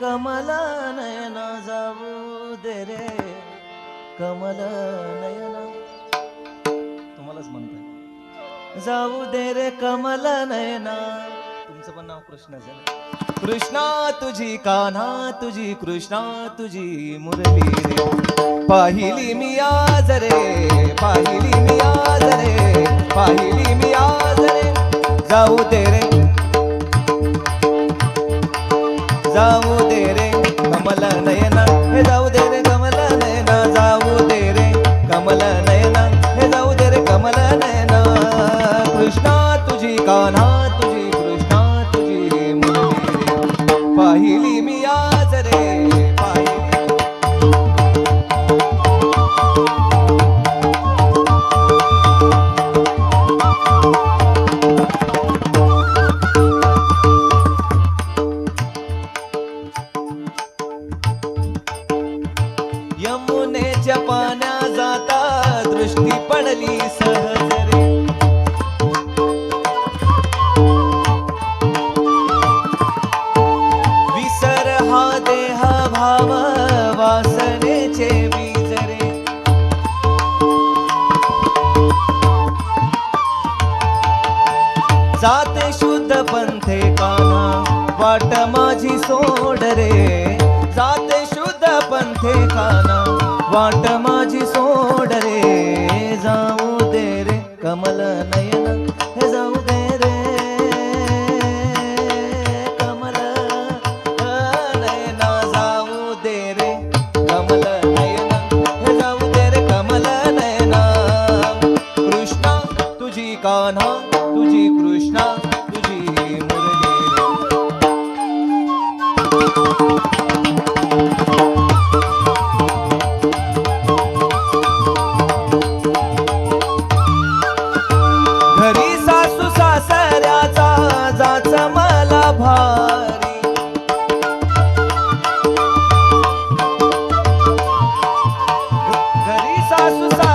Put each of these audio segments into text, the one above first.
कमल नयना जाऊ दे रे. कमल नयना. तुम्हालाच म्हणताय. जाऊ दे रे कमल नयना. तुमचं पण नाव कृष्णच आहे कृष्णा तुझी कान्हा तुझी कृष्णा तुझी मुरली रे. पाहिली मी आज रे पाहिली मी आज रे पाहिली मी आज रे. जाऊ दे रे जाऊ दे रे कमल नयना हे जाऊ दे रे कमल नयना जाऊ दे रे कमल नयना हे जाऊ दे रे कमल नयना. कृष्णा तुझी कान्हा यमुनेच्या पाण्या जाता दृष्टी पडली सहज रे. विसर हा देह भाव वासनेचे बीज रे. जाते शुद्ध पंथे काना वाट माझी सोड रे. जाते शुद्ध पंथे काना वाट माझी सोड रे जाऊ दे रे कमल नयन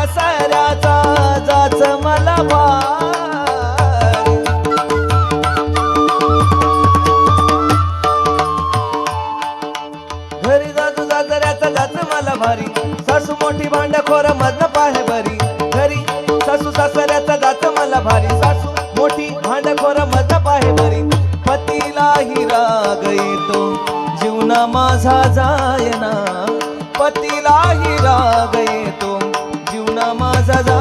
सासू सासऱ्याचा जाच मला भारी. घरी जाजू जाजऱ्याचा जाच मला भारी. सासू मोठी भांडखोर मधन पाहे बरी घरी सासू सासऱ्याचा जाच मला भारी. सासू मोठी भांडखोर मधन पाहे पतीला हिरा राग तो जीवना माझा जायना. पतीलाही राग येतो जीवना माझा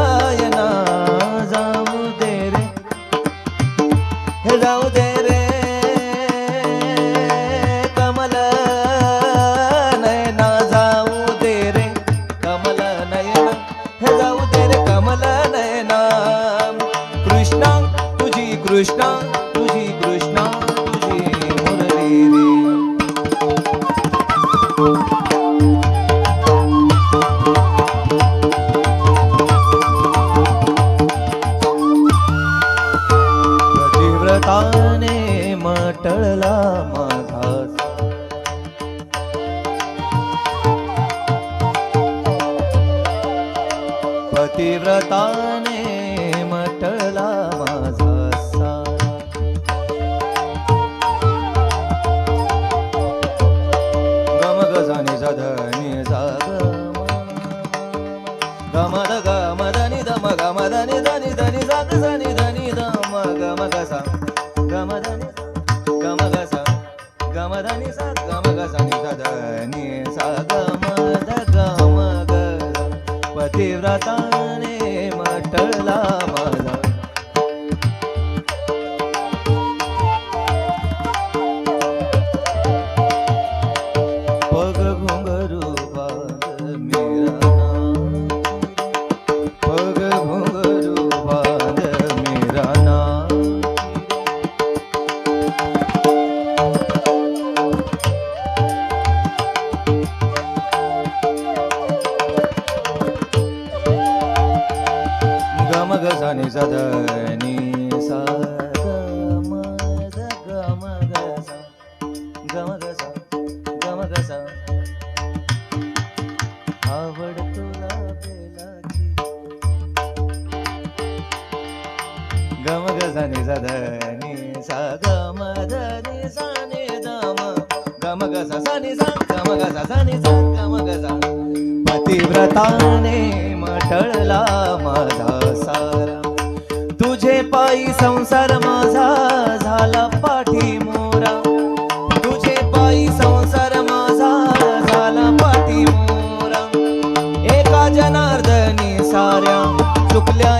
टळला माझा पतिव्रताने मटळला माझा सारा. गम जाधनी जाग गमद गम पतिव्रताने ध नि सा ध नि सा ग म ध नि सा नि ध म ग म ग सा सा नि सा ग म ग सा सा नि सा ग म ग सा पतिव्रताने मटळला माझा सारा. तुझे पायी संसार माझा झाला पाठी मोरा तुझे पायी संसार माझा झाला पाठी मोरा एका जनार्दनी साऱ्या चुकल्या